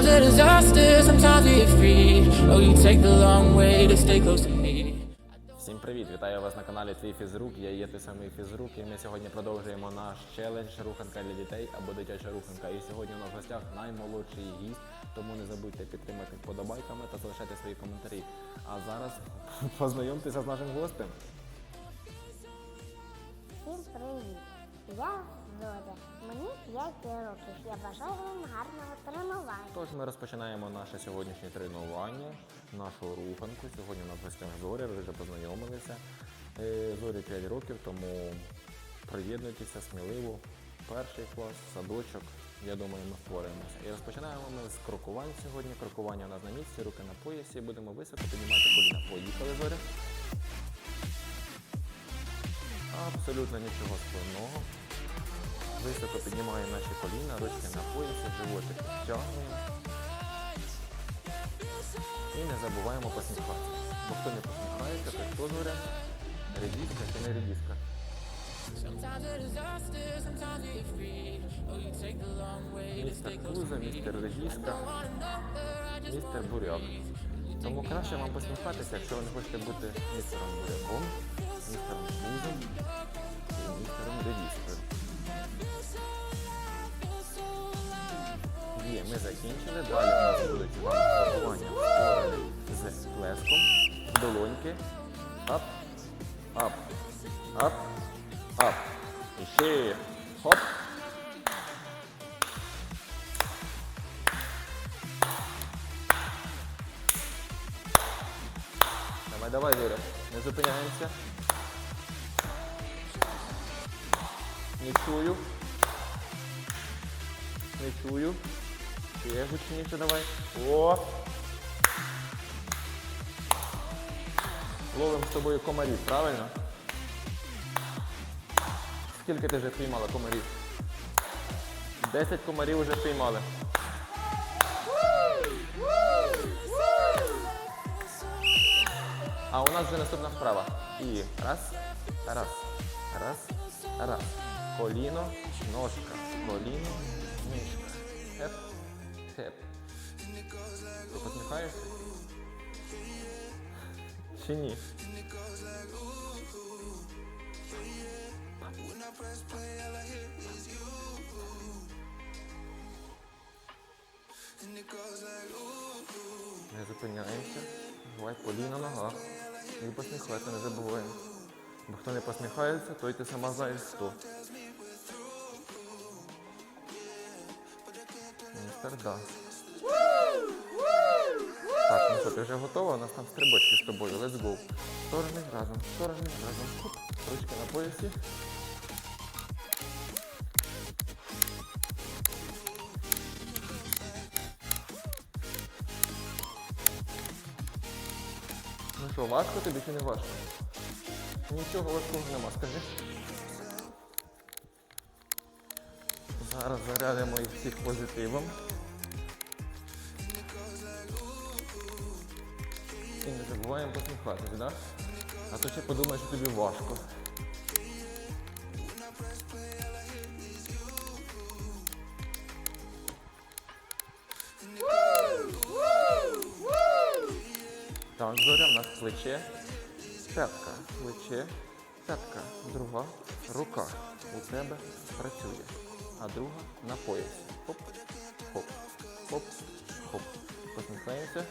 Sometimes a disaster, sometimes we free. Oh, you take the long way to stay close to me. Всім привіт! Вітаю вас на каналі Твій фізрук. Я є той самий фізрук, і ми сьогодні продовжуємо наш челендж руханка для дітей або дитяча руханка. І сьогодні у нас в гостях наймолодший гість, тому не забудьте підтримати вподобайками та залишати свої коментарі. А зараз познайомтеся з нашим гостем. Всім привіт! Я Зоя. Мені 5 років. Я бажаю вам гарного тренування. Тож ми розпочинаємо наше сьогоднішнє тренування, нашу руханку. Сьогодні у нас гостях Зоря, ви вже познайомилися. Е, Зорі 5 років, тому приєднуйтеся сміливо. Перший клас, садочок. Я думаю, ми впораємося. І розпочинаємо ми з крокувань сьогодні. Крокування у нас на місці, руки на поясі. Будемо високо піднімати коліна. Поїхали, Зоря. Абсолютно нічого складного. Високо піднімаємо наші коліна, ручки на поясі, животик підтягуємо. І не забуваємо посміхатися. Бо хто не посміхається, то хто зоря? Редіска чи не free. Oh, Містер Куза, містер Редіска, містер Буряк. Тому краще вам посміхатися, якщо ви не хочете бути містером Буряком, містером Кузом і містером Редіскою. Є, ми закінчили. Далі у нас будуть сторони з плеском, долоньки. Ап, ап, ап, ап. І ще хоп. Давай, давай, Юра, не зупиняємося. Не чую. Не чую. Ще гучніше давай. О! Ловимо з тобою комарів, правильно? Скільки ти вже піймала комарів? Десять комарів вже піймали. А у нас вже наступна вправа. І раз, раз, раз, раз. Коліно, ножка, коліно, ніжка. Хеп. Ти посміхаєшся? Чи ні? Не зупиняємося. Бувай коліна нога. І посміхайся, не забуваємо. Бо хто не посміхається, той ти сама знаєш хто. Да. Так, ну що, ти вже готова? У нас там стрибочки з тобою. Let's go. Сторони разом, сторони разом. Хоп. Ручки на поясі. Ну що, важко тобі чи не важко? Нічого важкого нема, скажи. Зараз зарядимо їх всіх позитивом. І не забуваємо посміхатись, да? А то ще подумаєш, що тобі важко. Так, зоря, в нас плече, п'ятка, плече, п'ятка, друга, рука у тебе працює, а друга на поясі. Хоп, хоп, хоп, хоп. Посміхаємося.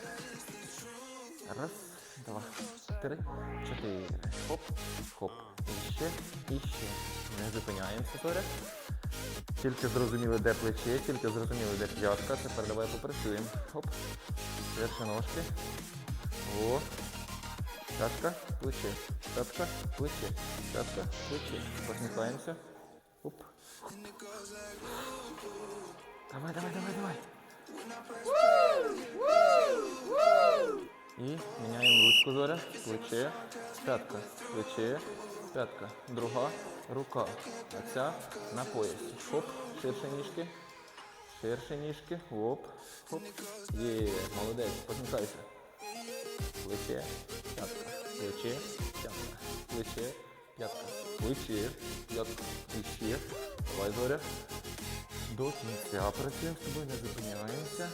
Раз, два, три, чотири. Хоп, хоп. І ще, і ще. Не зупиняємося, зоря. Тільки зрозуміли, де плече, тільки зрозуміли, де п'ятка. Тепер давай попрацюємо. Хоп. Перші ножки. О. П'ятка, плече. П'ятка, плече. П'ятка, плече. Посміхаємося. Оп. Давай, давай, давай, давай. І міняємо ручку зоря. Плече, п'ятка, плече, п'ятка. Друга рука. А ця на поясі. Хоп, ширше ніжки. Ширше ніжки. Оп. Хоп. Є, молодець, посміхайся. Плече, п'ятка, плече, п'ятка, плече, п'ятка, плече, п'ятка, і ще. Давай, Зоря. До кінця працюємо з тобою, не зупиняємося.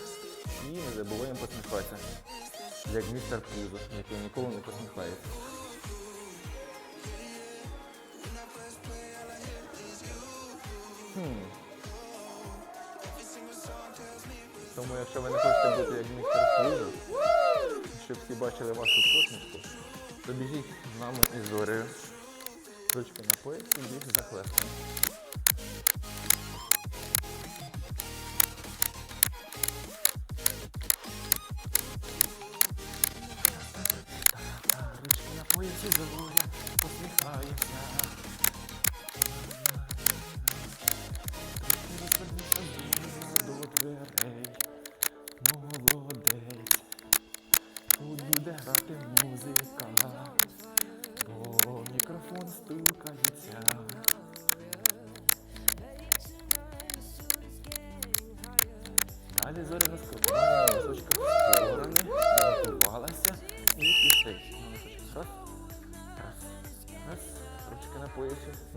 І не забуваємо посміхатися. Як містер Пузо, який ніколи не посміхається. Тому якщо ви не хочете бути як містер Пузо, щоб всі бачили вашу посмішку, то біжіть з нами із зорею. Ручки на поясі, їх за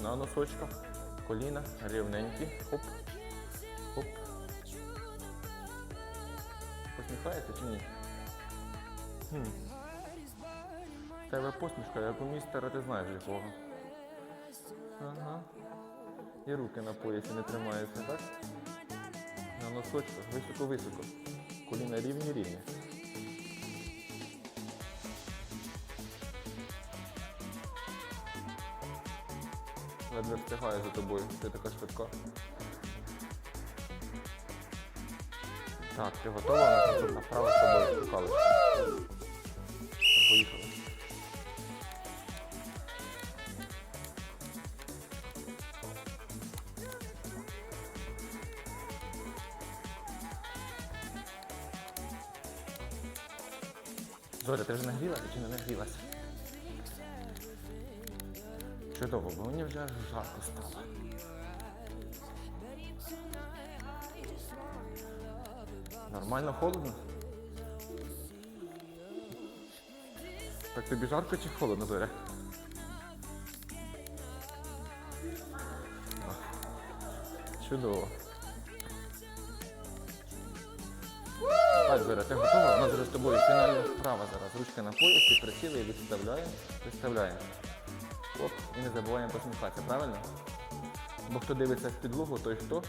на носочках, коліна рівненькі. Хоп, хоп. Посміхаєте чи ні? Хм. Тебе посмішка, як у містера, ти знаєш якого. Ага. І руки на поясі не тримаються, так? На носочках, високо-високо. Коліна рівні-рівні. Ледве встигаю за тобою, ти така швидка. Так, ти готова? Наступна вправа з тобою шукали. Поїхали. Зоря, ти вже нагрілася чи не нагрілася? Чудово, бо мені вже жарко стало. Нормально холодно? Так тобі жарко чи холодно, Зоря? Чудово. Так, Зоря, ти готова? У нас зараз з тобою фінальна вправа зараз. Ручка на поясі, присіли і відставляємо, виставляємо. Оп, і не забуваємо посміхатися, правильно? Бо хто дивиться в підлогу, той хто?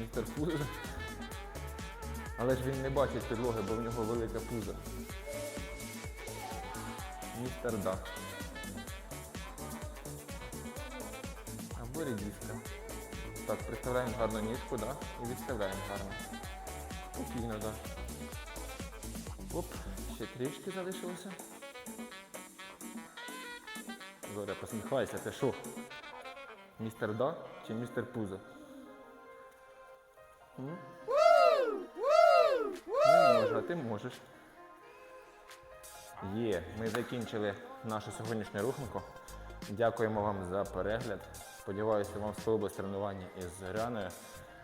Містер Пузо. Але ж він не бачить підлоги, бо в нього велика пузо. Містер Дак. Або рідіска. Так, представляємо гарну ніжку, да? І відставляємо гарно. Спокійно, так. Да. Оп, ще трішки залишилося. Зоря, посміхайся, це що? Містер Да чи містер Пузо? М? А ти можеш. Є, ми закінчили нашу сьогоднішню руханку. Дякуємо вам за перегляд. Сподіваюся, вам сподобалось тренування із Зоряною.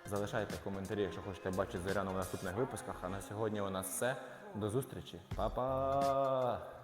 Залишайте коментарі, якщо хочете бачити Зоряну в наступних випусках. А на сьогодні у нас все. До зустрічі. Па-па!